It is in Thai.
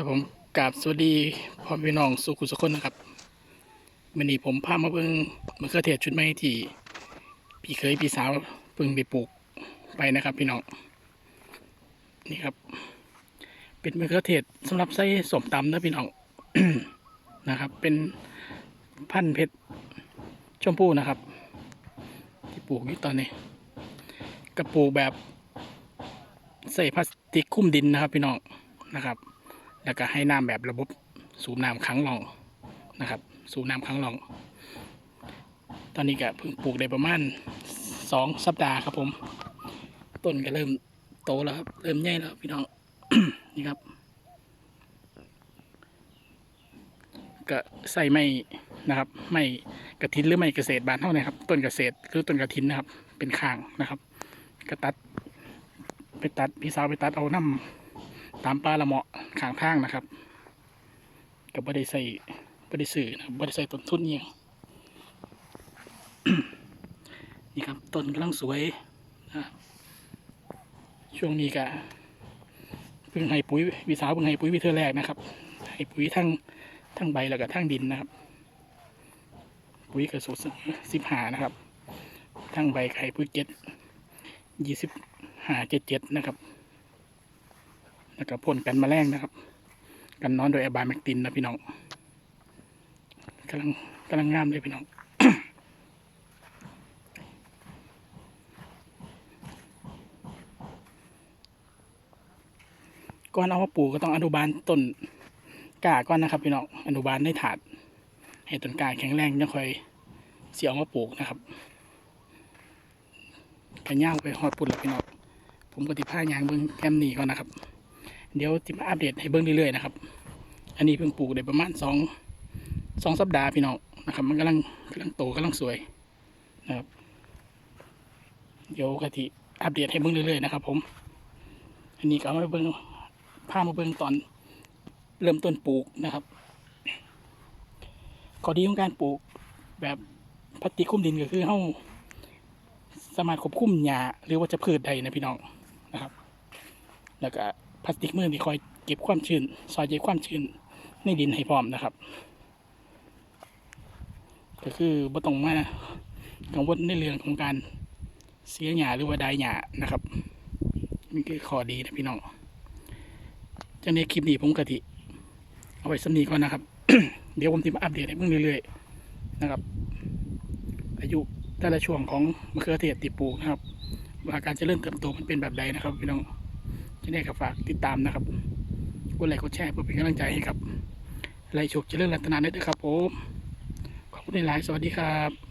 กับผมกราบสวัสดีพ่อพี่น้องสุขุสุขคนนะครับวันนี้ผมพามาเบิ่งมะเขือเทศชุดใหม่ที่พี่เคยพี่สาวเพิ่งไปปลูกไปนะครับ พี่น้องนี่ครับ เป็นมะเขือเทศสำหรับใส่สมตำนะพี่น้องนะครับ เป็นพันธุ์เพชรชมพู่นะครับ ที่ปลูกอยู่ตอนนี้กระปลูกแบบใส่พลาสติกคุ้มดินนะครับ พี่น้องนะครับ แล้วก็ให้น้ำแบบระบบสูบน้ำขังรองนะครับ สูบน้ำขังรอง ตอนนี้ก็เพิ่งปลูกได้ประมาณสองสัปดาห์ครับผม ต้นก็เริ่มโตแล้วครับ เริ่มใหญ่แล้วพี่น้อง นี่ครับ ก็ใส่ไม่นะครับ ไม่กระถินหรือไม่เกษตรบานเท่านะครับ ต้นเกษตรหรือต้นกระถินนะครับ เป็นข้างนะครับ ก็ตัด ไปตัดพี่สาวไปตัดเอาน้ำ ตามปลาละเหมาะข้างทางนะครับก็บ่ได้ใส่บ่ได้ซื้อนะครับบ่ได้ใส่ต้นทุนอิหยังนี่ครับต้นกำลังสวยนะช่วงนี้ก็เพิ่งให้ปุ๋ยพี่สาวเพิ่งให้ปุ๋ยวิเทอแรกนะครับให้ปุ๋ยทั้งทั้งใบแล้วก็ทั้งดินนะครับ ปุ๋ยกระสุนสิบหานะครับ ทั้งใบไข่ปุ๋ยเจ็ดยี่สิบหาเจ็ดเจ็ดนะครับ แล้วก็พ่นกันมแมลงนะครับ กันนอนโดยอบายแมกตินนะพี่น้องกำลังกำลังงามเลยพี่น้องก่อนเอามาปลูกก็ต้องอนุบาลต้นกาก่อนนะครับพี่น้องอนุบาลในถาด ให้ต้นกาแข็งแรงยังค่อยเสียเอามาปลูกนะครับกันย่างไปฮอดปุ่นแล้วพี่น้องผมก็ติผ้ายางเบิ้งแคมนี่ก่อนนะครับ เดี๋ยวติมาอัปเดตให้เบิ้งเรื่อยๆนะครับ อันนี้เพิ่งปลูกได้ประมาณสองสองสัปดาห์พี่น้องนะครับ มันกำลังกำลังโตกำลังสวยนะครับ เดี๋ยวกะทิอัปเดตให้เบิ้งเรื่อยๆนะครับ ผม อันนี้ก็มาเบิ้งพามาเบิ้งตอนเริ่มต้นปลูกนะครับข้อดีของการปลูกแบบพลาสติกคุ้มดินก็คือเฮาสามารถควบคุมหญ้าหรือว่าจะพืชได้นะพี่น้องนะครับ แล้วก็ ลาสติกมือที่คอยเก็บความชื้นซอยเก็บความชื้นในดินให้พร้อมนะครับ ก็คือบ่ต้องมากังวลในเรื่องของการเสียหญ้าหรือว่าได้หญ้านะครับนี่คือข้อดีนะพี่น้องจังในคลิปนี้ผมกะทิเอาไว้สำนีก่อนนะครับ เดี๋ยวผมจะมาอัปเดตให้เพิ่งเรื่อยๆนะครับ อายุแต่ละช่วงของมะเขือเทศติดปลูกนะครับว่าการเจะเริ่มเติบโตมันเป็นแบบใดนะครับพี่น้อง ที่ได้กับฝากติดตามนะครับกดไลค์กดแชร์เพื่อเป็นกำลังใจให้กับไรโชคเจริญรัตนาเนตด้วยครับผมขอบคุณหลายสวัสดีครับ